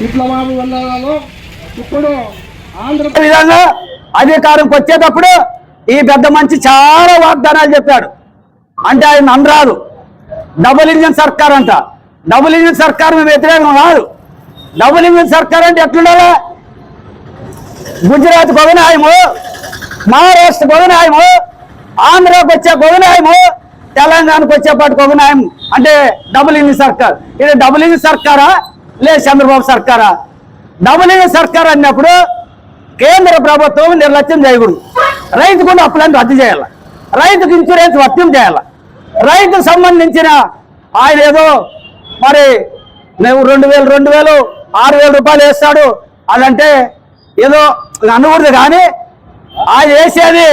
విప్లవాలు ఇప్పుడు ఆంధ్ర విధంగా అధికారంకి వచ్చేటప్పుడు ఈ పెద్ద మంచి చాలా వాగ్దానాలు చెప్పాడు. అంటే ఆయన అనరాదు. డబుల్ ఇంజిన్ సర్కార్ అంట. డబుల్ ఇంజిన్ సర్కార్ మేము వ్యతిరేకం కాదు. డబుల్ ఇంజిన్ సర్కార్ అంటే ఎట్లుండాలా? గుజరాత్ గొగనాయము మహారాష్ట్ర గొగనాయము ఆంధ్రాకి వచ్చే గొగనాయము తెలంగాణకు వచ్చేపాటి గొగనాయం అంటే డబుల్ ఇంజిన్ సర్కార్. ఇది డబుల్ ఇంజిన్ సర్కారా? లేదు చంద్రబాబు సర్కారా? డబుల్ సర్కార్ అన్నప్పుడు కేంద్ర ప్రభుత్వం నిర్లక్ష్యం చేయకూడదు. రైతు కూడా అప్పులన్నీ రద్దు చేయాలి. రైతుకు ఇన్సూరెన్స్ వర్తం చేయాలి. రైతుకు సంబంధించిన ఆయన ఏదో మరి మేము రెండు వేలు రెండు వేలు ఆరు వేల రూపాయలు వేస్తాడు అదంటే ఏదో అనకూడదు కానీ ఆయన వేసేది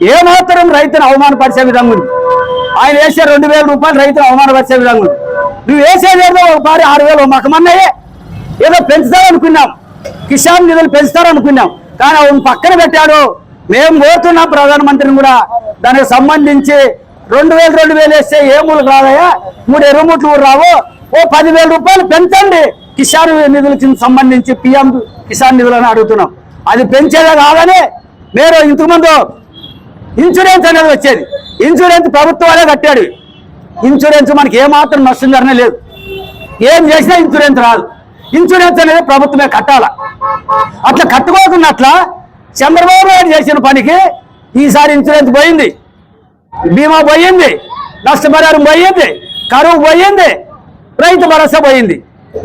ఏమాత్రం రైతును అవమానపరిచే విధంగా ఉంది. ఆయన వేసే రెండు వేల రూపాయలు రైతును అవమానపరిచే విధంగా ఉంది. నువ్వు వేసేది ఏదో ఒక పారి ఆరు వేలు మకమన్నాయే ఏదో పెంచుతారనుకున్నాం. కిసాన్ నిధులు పెంచుతారనుకున్నాం. కానీ అవును పక్కన పెట్టాడు. మేము కోరుతున్నాం ప్రధానమంత్రిని కూడా. దానికి సంబంధించి రెండు వేలు రెండు వేలు వేస్తే ఏ మూలకు రాదయ్యా? మూడు ఎరుముట్లు రావు. ఓ పదివేల రూపాయలు పెంచండి. కిసాన్ నిధులకి సంబంధించి పిఎం కిసాన్ నిధులను అడుగుతున్నాం. అది పెంచేదే కాదని మీరు ఇంతకుముందు ఇన్సూరెన్స్ అనేది వచ్చేది. ఇన్సూరెన్స్ ప్రభుత్వాలే కట్టాడు. ఇన్సూరెన్స్ మనకి ఏమాత్రం నష్టం లేదు. ఏం చేసినా ఇన్సూరెన్స్ రాదు. ఇన్సూరెన్స్ అనేది ప్రభుత్వమే కట్టాల? అట్లా కట్టుకోకుండా అట్లా చంద్రబాబు నాయుడు చేసిన పనికి ఈసారి ఇన్సూరెన్స్ పోయింది. బీమా పోయింది. నష్టపరిహారం పోయింది. కరువు పోయింది. రైతు భరోసా పోయింది.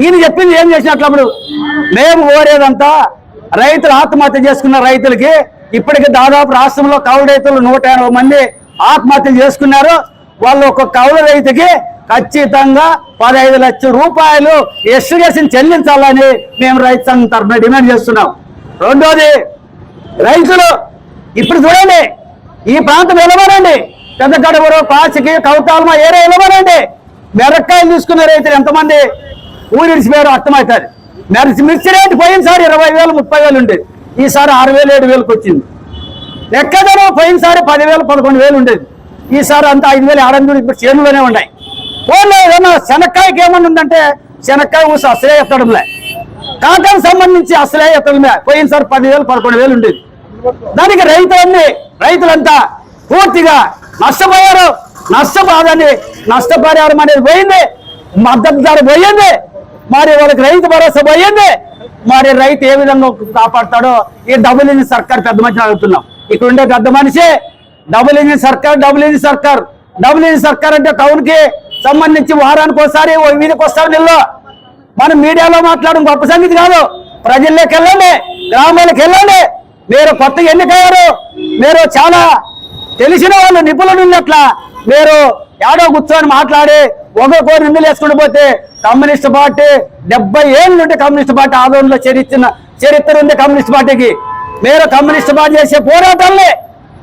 ఈయన చెప్పింది ఏం చేసినట్లప్పుడు మేము కోరేదంతా రైతులు ఆత్మహత్య చేసుకున్న రైతులకి ఇప్పటికి దాదాపు రాష్ట్రంలో కౌలు రైతులు నూట ఎనభై మంది ఆత్మహత్య చేసుకున్నారు. వాళ్ళు ఒక కౌలు రైతుకి ఖచ్చితంగా పదహైదు లక్షల రూపాయలు ఎస్టిగేషన్ చెల్లించాలని మేము రైతు సంఘం తరఫున డిమాండ్ చేస్తున్నాం. రెండోది రైతులు ఇప్పుడు చూడండి ఈ ప్రాంతం నిలబడండి. పెద్ద గడవరు పాచికి కౌతాలమ ఏరే నిలబడండి. మిరక్కాయలు తీసుకున్న రైతులు ఎంతమంది? ఊరిడిచిపోయారు అర్థమవుతారు మిర్చి మిర్చి రేటు పోయినసారి ఇరవై వేలు ముప్పై వేలు ఉండేది. ఈసారి ఆరు వేలు ఏడు వేలకు వచ్చింది. ఎక్కడో పోయినసారి పదివేలు పదకొండు వేలు ఉండేది. ఈసారి అంతా ఐదు వేలు ఆరు ఇప్పుడు చేనులోనే ఉన్నాయి. పోలే ఏమన్నా శనక్కాయకి ఏమన్నా ఉందంటే శనక్కాయ ఊసి అసలే ఎత్తడంలే. కాటన్ సంబంధించి అసలే ఎత్తడమే పోయినసారి పదివేలు పదకొండు వేలు ఉండేది. దానికి రైతులన్నీ రైతులంతా పూర్తిగా నష్టపోయారు. నష్టపోదని నష్టపరిహారం అనేది పోయింది. మద్దతు ధర పోయింది. మరి వాళ్ళకి రైతు భరోసా పోయింది. మరి రైతు ఏ విధంగా కాపాడతాడో ఈ డబ్బులు ఇంజిన్ సర్కార్ పెద్ద మనిషిని అడుగుతున్నాం. ఇక్కడ ఉండే పెద్ద మనిషి డబుల్ ఇంజిన్ సర్కార్ డబుల్ ఇంజిన్ సర్కార్. డబుల్ ఇంజిన్ సర్కార్ అంటే టౌన్కి సంబంధించి వారానికి ఒకసారి ఓ వీధికి వస్తారు నిల్లు. మనం మీడియాలో మాట్లాడడం గొప్ప సంగతి కాదు. ప్రజల్లోకి వెళ్ళండి గ్రామాలకు వెళ్ళండి. మీరు కొత్త ఎన్నికయ్యారు. మీరు చాలా తెలిసిన వాళ్ళు నిపుణులు ఉన్నట్ల మీరు ఏడో కూర్చొని మాట్లాడి ఒక్కొక్కరు నిందలు వేసుకుంటూ పోతే కమ్యూనిస్ట్ పార్టీ డెబ్బై ఏళ్ళు నుండి కమ్యూనిస్ట్ పార్టీ ఆందోళనలో చరిత్ర చరిత్ర ఉంది కమ్యూనిస్ట్ పార్టీకి. మీరు కమ్యూనిస్ట్ పార్టీ చేసే పోరాటాలే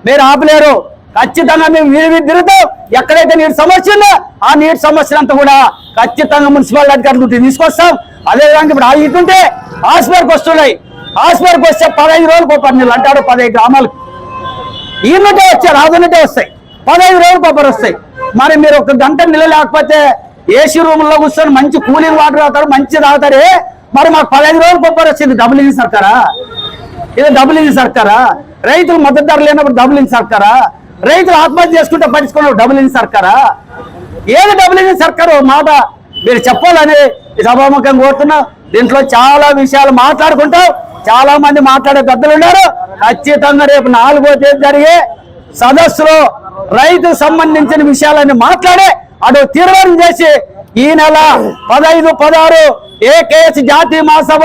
మీరు ఆపలేరు. ఖచ్చితంగా మేము వీధి వీధి తిరుగుతాం. ఎక్కడైతే నీటి సమస్య ఉందో ఆ నీటి సమస్యలు అంతా కూడా ఖచ్చితంగా మున్సిపల్ అధికారులు తీసుకొస్తాం. అదేవిధంగా ఇప్పుడు ఆ ఇటుంటే హాస్పిటల్కి వస్తున్నాయి. హాస్పిటల్కి వస్తే పదహైదు రోజులకు ఒక పది నెలలు అంటాడు పదహైదు గ్రామాలకు ఈయనటే వచ్చారు ఆదునటే వస్తాయి. పదహైదు రోజులు కొబ్బరి వస్తాయి. మరి మీరు ఒక గంట నిలలేకపోతే ఏసీ రూమ్లో కూర్చొని మంచి కూలింగ్ వాటర్ తాగుతారు మంచి తాగుతారే. మరి మాకు పదహైదు రోజులు కొబ్బరి వచ్చింది డబ్బులు ఇస్తారు ఇది డబుల్ సర్కారా? రైతులు మద్దతు ధర లేనప్పుడు డబుల్ సర్కారా? రైతులు ఆత్మహత్య చేసుకుంటే పట్టించుకున్న డబుల్ ఇంజిన్ సర్కారా? ఏది డబుల్ సర్కారు? మాట మీరు చెప్పాలని సభాముఖం కోరుతున్నా. దీంట్లో చాలా విషయాలు మాట్లాడుకుంటాం చాలా మంది మాట్లాడే పెద్దలు ఉన్నారు. ఖచ్చితంగా రేపు నాలుగో తేదీ జరిగే సదస్సులో రైతు సంబంధించిన విషయాలన్నీ మాట్లాడే అటు తీర్మానం చేసి ఈ నెల పదహైదు పదహారు ఏకేఎస్ జాతీయ మహాసభ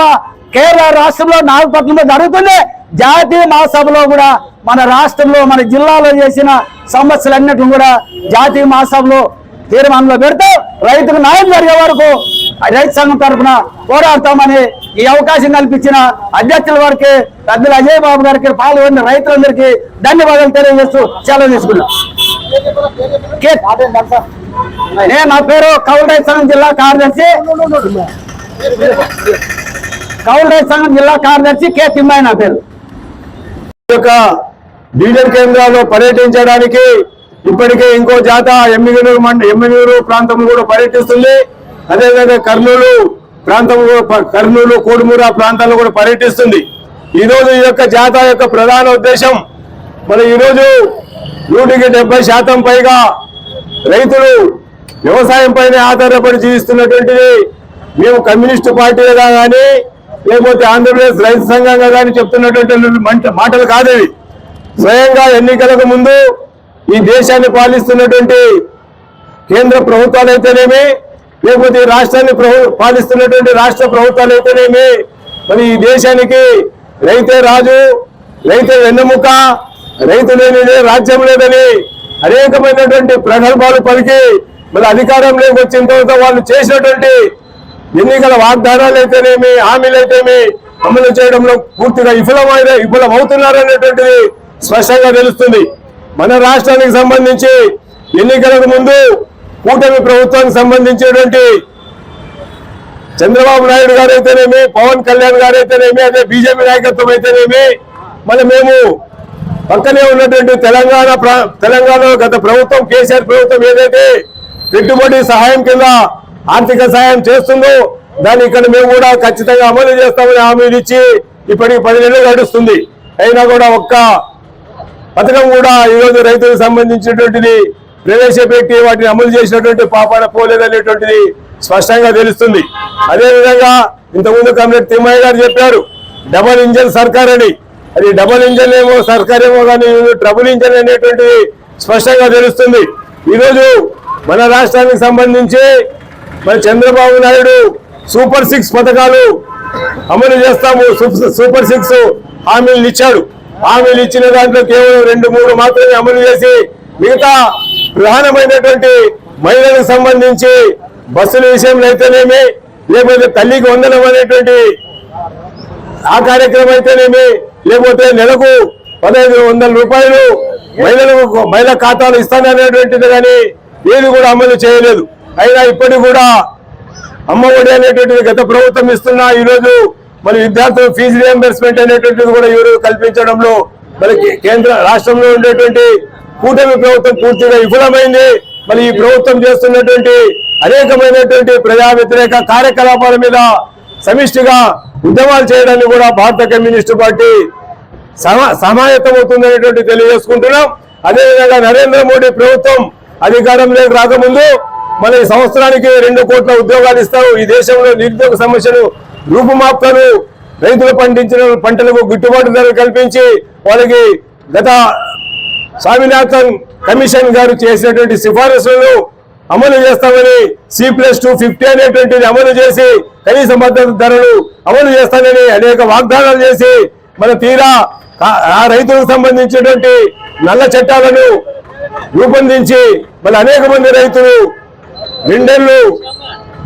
కేరళ రాష్ట్రంలో నాగపట్నంలో జరుగుతుంది. జాతీయ మహాసభలో కూడా మన రాష్ట్రంలో మన జిల్లాలో చేసిన సమస్యలన్నిటిని కూడా జాతీయ మహాసభలో తీర్మానంలో పెడుతూ రైతుకు న్యాయం జరిగే వరకు రైతు సంఘం తరఫున పోరాడతామని ఈ అవకాశం కల్పించిన అధ్యక్షుల వారికి పెద్దలు అజయ్ బాబు గారికి పాల్గొన్న రైతులందరికీ ధన్యవాదాలు తెలియజేస్తూ సెలవు తీసుకున్నాం నేను నా పేరు కౌలు రైతు సంఘం జిల్లా కార్యదర్శి. కౌలు రైతు సంఘం జిల్లా కార్యదర్శి కె తిమ్మాయి నా పేరు. యొక్క డీజల్ కేంద్రాల్లో పర్యటించడానికి ఇప్పటికే ఇంకో జాత ఎమ్మిగనూరు మండ ఎమ్మిగనూరు ప్రాంతం కూడా పర్యటిస్తుంది. అదేవిధంగా కర్నూలు ప్రాంతంలో కర్నూలు కోడుమూర ప్రాంతాల్లో కూడా పర్యటిస్తుంది. ఈరోజు ఈ యొక్క జాత యొక్క ప్రధాన ఉద్దేశం మరి ఈరోజు నూటికి డెబ్బై శాతం పైగా రైతులు వ్యవసాయం పైన ఆధారపడి జీవిస్తున్నటువంటిది మేము కమ్యూనిస్టు పార్టీగా కానీ లేకపోతే ఆంధ్రప్రదేశ్ రైతు సంఘంగా కానీ చెప్తున్నటువంటి మాటలు కాదు స్వయంగా ఎన్నికలకు ముందు ఈ దేశాన్ని పాలిస్తున్నటువంటి కేంద్ర ప్రభుత్వాలు అయితేనేమి లేకపోతే ఈ రాష్ట్రాన్ని ప్రభు పాలిస్తున్నటువంటి రాష్ట్ర ప్రభుత్వాలు అయితేనేమి మరి ఈ దేశానికి రైతే రాజు రైతే వెన్నెముక రైతు లేనిదే రాజ్యం లేదని అనేకమైనటువంటి ప్రగల్భాలు పలికి మరి అధికారంలోకి వచ్చిన తర్వాత వాళ్ళు చేసినటువంటి ఎన్నికల వాగ్దానాలు అయితేనేమి హామీలు అయితేమి అమలు చేయడంలో పూర్తిగా విఫలమైన విఫలమవుతున్నారనేటువంటిది స్పష్టంగా తెలుస్తుంది. మన రాష్ట్రానికి సంబంధించి ఎన్నికలకు ముందు కూటమి ప్రభుత్వానికి సంబంధించినటువంటి చంద్రబాబు నాయుడు గారు అయితేనేమి పవన్ కళ్యాణ్ గారు అయితేనేమి అదే బీజేపీ నాయకత్వం అయితేనేమి మరి మేము పక్కనే ఉన్నటువంటి తెలంగాణ ప్రా- తెలంగాణలో గత ప్రభుత్వం కేసీఆర్ ప్రభుత్వం ఏదైతే పెట్టుబడి సహాయం కింద ఆర్థిక సాయం చేస్తుందో దాన్ని ఇక్కడ మేము కూడా ఖచ్చితంగా అమలు చేస్తామని హామీలు ఇచ్చి ఇప్పటికి పది నెలలు గడుస్తుంది. అయినా కూడా ఒక్క పథకం కూడా ఈరోజు రైతులకు సంబంధించినటువంటిది ప్రవేశపెట్టి వాటిని అమలు చేసినటువంటి పాపాన పోలేదనేటువంటిది స్పష్టంగా తెలుస్తుంది. అదేవిధంగా ఇంతకుముందు కమిటీ తిమ్మయ్య గారు చెప్పారు డబల్ ఇంజన్ సర్కార్ అని అది డబల్ ఇంజన్ ఏమో సర్కార్ ఏమో కానీ ట్రబుల్ ఇంజన్ అనేటువంటిది స్పష్టంగా తెలుస్తుంది. ఈరోజు మన రాష్ట్రానికి సంబంధించి మరి చంద్రబాబు నాయుడు సూపర్ సిక్స్ పథకాలు అమలు చేస్తాము. సూపర్- సూపర్ సిక్స్ హామీలు ఇచ్చాడు. హామీలు ఇచ్చిన దాంట్లో కేవలం రెండు మూడు మాత్రమే అమలు చేసి మిగతా ప్రధానమైనటువంటి మహిళలకు సంబంధించి బస్సుల విషయంలో అయితేనేమి లేకపోతే తల్లికి వందనం అనేటువంటి ఆ కార్యక్రమం అయితేనేమి లేకపోతే నెలకు పదహైదు వందల రూపాయలు మహిళలకు మహిళా ఖాతాలు ఇస్తాననేటువంటిది కానీ ఏది కూడా అమలు చేయలేదు. అయినా ఇప్పటికి కూడా అమ్మ ఒడి అనేటువంటిది గత ప్రభుత్వం ఇస్తున్నా ఈ మరి విద్యార్థులు ఫీజు రియంబర్స్మెంట్ అనేటువంటిది కూడా ఈరోజు కల్పించడంలో మనకి కేంద్ర రాష్ట్రంలో ఉండేటువంటి కూటమి ప్రభుత్వం పూర్తిగా విఫలమైంది. మరి ఈ ప్రభుత్వం చేస్తున్నటువంటి అనేకమైనటువంటి ప్రజా వ్యతిరేక కార్యకలాపాల మీద సమిష్టిగా ఉద్యమాలు చేయడాన్ని కూడా భారత కమ్యూనిస్టు పార్టీ సమా సమాయత్తమవుతుందనేటువంటి తెలియజేసుకుంటున్నాం. అదేవిధంగా నరేంద్ర మోడీ ప్రభుత్వం అధికారంలోకి రాకముందు మళ్ళీ సంవత్సరానికి రెండు కోట్ల ఉద్యోగాలు ఇస్తారు ఈ దేశంలో నిరుద్యోగ సమస్యను రూపుమాపుతారు. రైతులు పండించిన పంటలకు గిట్టుబాటు ధరలు కల్పించి వాళ్ళకి గత స్వామినాథన్ కమిషన్ గారు చేసినటువంటి సిఫారసులను అమలు చేస్తామని సి ప్లస్ టూ ఫిఫ్టీ అనేటువంటిది అమలు చేసి కనీస మద్దతు ధరలు అమలు చేస్తానని అనేక వాగ్దానాలు చేసి మన తీరా ఆ- రైతులకు సంబంధించినటువంటి నల్ల చట్టాలను రూపొందించి మన అనేక మంది రైతులు రెండేళ్ళు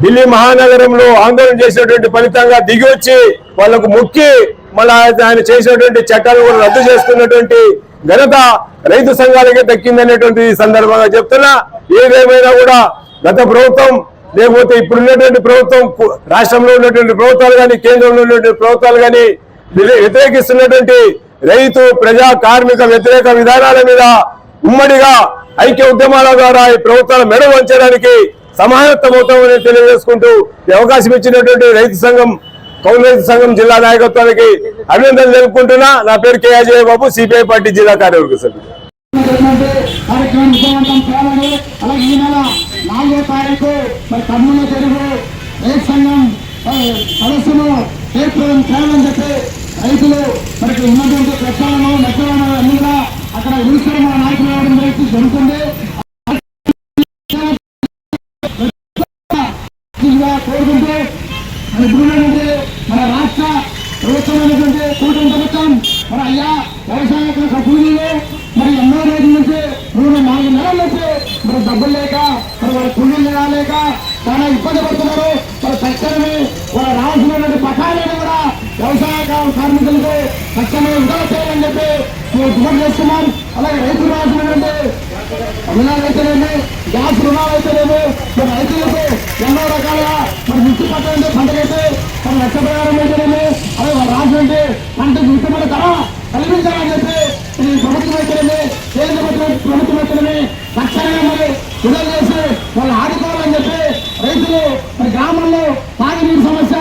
ఢిల్లీ మహానగరంలో ఆందోళన చేసినటువంటి ఫలితంగా దిగి వచ్చి వాళ్ళకు ముక్కి మళ్ళీ ఆయన చేసినటువంటి చట్టాలు కూడా రద్దు చేసుకున్నటువంటి ఘనత రైతు సంఘాలకే దక్కిందనేటువంటి సందర్భంగా చెప్తున్నా. ఏదేమైనా కూడా గత ప్రభుత్వం లేకపోతే ఇప్పుడున్నటువంటి ప్రభుత్వం రాష్ట్రంలో ఉన్నటువంటి ప్రభుత్వాలు కానీ కేంద్రంలో ఉన్నటువంటి ప్రభుత్వాలు కానీ వ్యతిరేకిస్తున్నటువంటి రైతు ప్రజా కార్మిక వ్యతిరేక విధానాల మీద ఉమ్మడిగా ఐక్య ఉద్యమాల ద్వారా ఈ ప్రభుత్వాల మెడ వంచడానికి సమానత్వమవుతామని తెలియజేసుకుంటూ ఈ అవకాశం ఇచ్చినటువంటి రైతు సంఘం కౌలు రైతు సంఘం జిల్లా నాయకత్వానికి అభినందనలు తెలుపుకుంటున్నా. నా పేరు K Ajay Babu CPI party జిల్లా కార్యవర్గ సభ్యులు రైతులు మనకి ఉన్నటువంటి కష్టాలను నష్టాలను అన్ని కూడా అక్కడ ఉరిసిన నాయకులు రావడం జరుగుతుంది జరుగుతుంది ఇదిగా కోరుకుంటూ మన ఇప్పుడున్నటువంటి మన రాష్ట్ర ప్రభుత్వమైనటువంటి కూటమి ప్రభుత్వం మరి అయ్యా వ్యవసాయ కూలీలు మరి ఎన్నో రోజుల నుంచి మూడు నాలుగు మరి డబ్బులు లేక మరి వాళ్ళ కూలీలు రాలేక చాలా ఇబ్బంది పడుతున్నారు. మరి తక్షణమే వాళ్ళ రావాల్సినటువంటి పథకాలను కూడా వ్యవసాయ కార్మికులకు తక్షణమే విడుదల చేయాలని చెప్పి మేము డిమాండ్ చేస్తున్నాం అలాగే రైతులు రావాల్సినటువంటి రుణాలు అయితేనేమి గ్యాస్ రుణాలు అయితేనేమి మరి రైతులకు ఎన్నో రకాలుగా మరి మిర్చి పట్టండి పంటకైతే మరి లక్ష ప్రకారం అయితేనేమి అలాగే వాళ్ళు రాసినటువంటి పంటకు గిట్టుబడి ధర కల్పించాలని చెప్పి ప్రభుత్వం అయితేనేమి కేంద్ర ప్రభుత్వం ప్రభుత్వం అయితేనేమి తక్షణమే మరి విడుదల చేసి వాళ్ళు ఆదుకోవాలని చెప్పి రైతులు మరి గ్రామంలో తాగునీరు సమస్య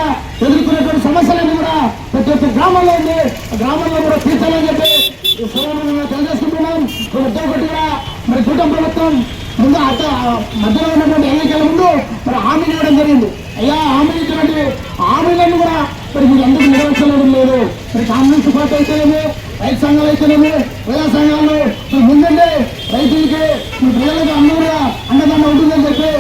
ఎదుర్కొనేటువంటి సమస్యలన్నీ కూడా ప్రతి ఒక్క గ్రామంలో ఉంది. గ్రామంలో కూడా తీర్చాలని చెప్పి ఈ సర్వమంగా తెలియజేసుకుంటున్నాం. ఇద్దరు కొట్టుగా మరి కూటమి ప్రభుత్వం ముందు అత మధ్యలో ఉన్నటువంటి ఎన్నికల ముందు మరి హామీలు ఇవ్వడం జరిగింది. అయ్యా హామీలు ఇచ్చినటువంటి హామీలను కూడా మరి మీరు ఎందుకు నెరవేర్చడం లేదు. మరి కాంగ్రెస్ పార్టీ అయితే రైతు సంఘాలు అయితేనేమి ప్రజా సంఘాలు మరి రైతులకి మీ ప్రజలకు అందరూ అండదండ ఉంటుందని చెప్పి